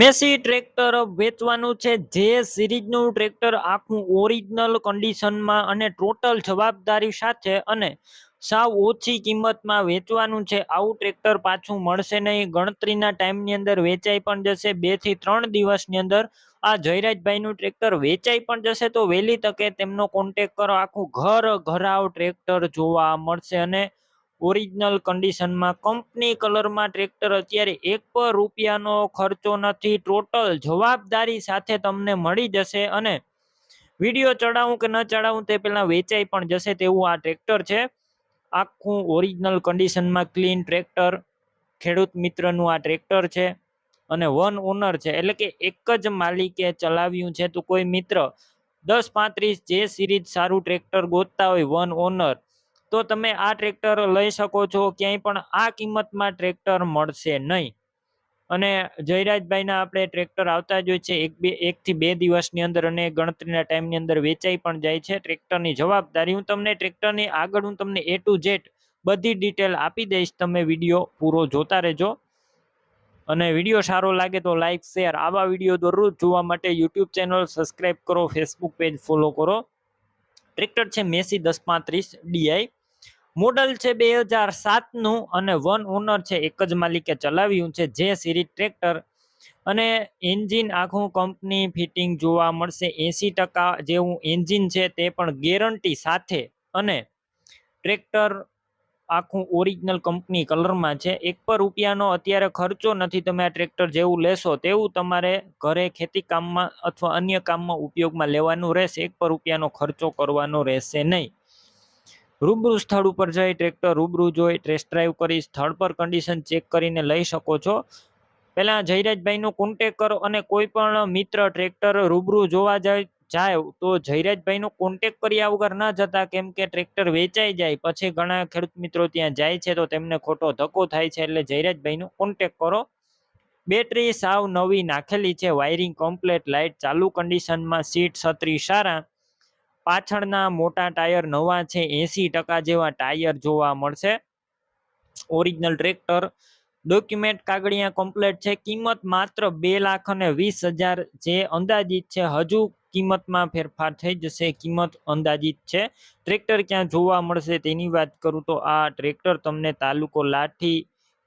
Massey tractor વેચવાનું છે. જે સિરીઝનું ટ્રેક્ટર આખું ઓરિજિનલ કન્ડિશનમાં અને ટોટલ જવાબદારી સાથે અને સાવ ઓછી કિંમતમાં વેચવાનું છે. આવું ટ્રેક્ટર પાછું મળશે નહીં. ગણતરીના ટાઈમની અંદર વેચાઈ પણ જશે. બેથી ત્રણ દિવસની અંદર આ જયરાજભાઈનું ટ્રેક્ટર વેચાઈ પણ જશે. તો વહેલી તકે તેમનો કોન્ટેક કરો. આખું ઘર ઘરાવ ટ્રેક્ટર જોવા મળશે અને ઓરિજિનલ કન્ડિશનમાં કંપની કલરમાં ટ્રેક્ટર અત્યારે એક પણ રૂપિયાનો ખર્ચો નથી, ટોટલ જવાબદારી સાથે તમને મળી જશે અને વીડિયો ચડાવું કે ન ચડાવું તે પહેલાં વેચાઈ પણ જશે તેવું આ ટ્રેક્ટર છે. આખું ઓરિજિનલ કન્ડિશનમાં ક્લીન ટ્રેક્ટર, ખેડૂત મિત્રનું આ ટ્રેક્ટર છે અને વન ઓનર છે. એટલે કે એક જ માલિકે ચલાવ્યું છે. તો કોઈ મિત્ર દસ પાંત્રીસ જે સિરીઝ સારું ટ્રેક્ટર ગોતતા હોય, વન ઓનર તો તમે આ ટ્રેક્ટર લઈ શકો છો, ક્યાંય પણ આ કિંમતમાં ટ્રેક્ટર મળશે નહીં. અને જયરાજભાઈના આપણે ટ્રેક્ટર આવતા જ હોય છે, એક બે, એકથી બે દિવસની અંદર અને ગણતરીના ટાઈમની અંદર વેચાઈ પણ જાય છે. ટ્રેક્ટરની જવાબદારી હું તમને, ટ્રેક્ટરની આગળ હું તમને એ ટુ ઝેડ બધી ડિટેલ આપી દઈશ. તમે વીડિયો પૂરો જોતા રહેજો. અને વીડિયો સારો લાગે તો લાઇક શેર, આવા વીડિયો દરરોજ જોવા માટે યુટ્યુબ ચેનલ સબસ્ક્રાઈબ કરો, ફેસબુક પેજ ફોલો કરો. ટ્રેક્ટર છે મેસી દસ પાંત્રીસ ડીઆઈ મોડલ છે બે હજાર સાતનું અને વન ઓનર છે એક જ માલિકે ચલાવ્યું છે, જે સિરીઝ ટ્રેક્ટર અને એન્જિન આખું કંપની ફિટિંગ જોવા મળશે. એંસી ટકા જેવું એન્જિન છે તે પણ ગેરંટી સાથે અને ટ્રેક્ટર આખું ઓરિજિનલ કંપની કલરમાં છે. એક પર રૂપિયાનો અત્યારે ખર્ચો નથી, તમે આ ટ્રેક્ટર જેવું લેશો તેવું તમારે ઘરે ખેતી કામમાં અથવા અન્ય કામમાં ઉપયોગમાં લેવાનું રહેશે. એક પર રૂપિયાનો ખર્ચો કરવાનો રહેશે નહીં. રૂબરૂ સ્થળ ઉપર જઈ ટ્રેક્ટર રૂબરૂ જોઈ ટેસ્ટ ડ્રાઈવ કરી સ્થળ પર કન્ડિશન ચેક કરીને લઈ શકો છો. પહેલાં જયરાજભાઈનો કોન્ટેક કરો અને કોઈ પણ મિત્ર ટ્રેક્ટર રૂબરૂ જોવા જાય જાય તો જયરાજભાઈનો કોન્ટેક કર્યા વગર ના જતા કેમ કે ટ્રેક્ટર વેચાઈ જાય. પછી ઘણા ખેડૂત મિત્રો ત્યાં જાય છે તો તેમને ખોટો ધક્કો થાય છે એટલે જયરાજભાઈનો કોન્ટેક કરો. બેટરી સાવ નવી નાખેલી છે વાયરિંગ કમ્પ્લેટ લાઇટ ચાલુ કન્ડિશનમાં સીટ છત્રી સારા. પાછળના મોટા ટાયર નવા છે, એંસી ટકા જેવા ટાયર જોવા મળશે. ઓરિજિનલ ટ્રેક્ટર ડોક્યુમેન્ટ કાગળિયા કમ્પ્લેટ છે, કિંમત માત્ર બે લાખ અને વીસ હજાર જે અંદાજિત છે, હજુ કિંમતમાં ફેરફાર થઈ જશે, કિંમત અંદાજિત છે. ટ્રેક્ટર ક્યાં જોવા મળશે તેની વાત કરું તો આ ટ્રેક્ટર તમને તાલુકો લાઠી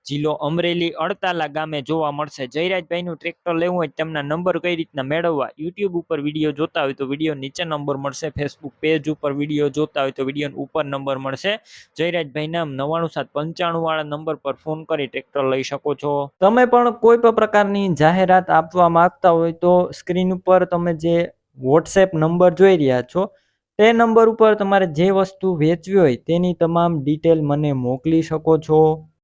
જિલ્લો અમરેલી અડતાલા ગામે જોવા મળશે. જયરાજભાઈનું ટ્રેક્ટર લેવું હોય તેમના નંબર કઈ રીતના મેળવવા? યુટ્યુબ ઉપર વીડિયો જોતા હોય તો વીડિયો નીચે નંબર મળશે. ફેસબુક પેજ ઉપર વીડિયો જોતા હોય તો વીડિયો ઉપર નંબર મળશે. જયરાજભાઈના નવાણું સાત પંચાણું વાળા નંબર પર ફોન કરી ટ્રેક્ટર લઈ શકો છો. તમે પણ કોઈ પણ પ્રકારની જાહેરાત આપવા માંગતા હોય તો સ્ક્રીન ઉપર તમે જે વોટ્સએપ નંબર જોઈ રહ્યા છો, તે નંબર ઉપર તમારે જે વસ્તુ વેચવી હોય તેની તમામ ડિટેલ મને મોકલી શકો છો.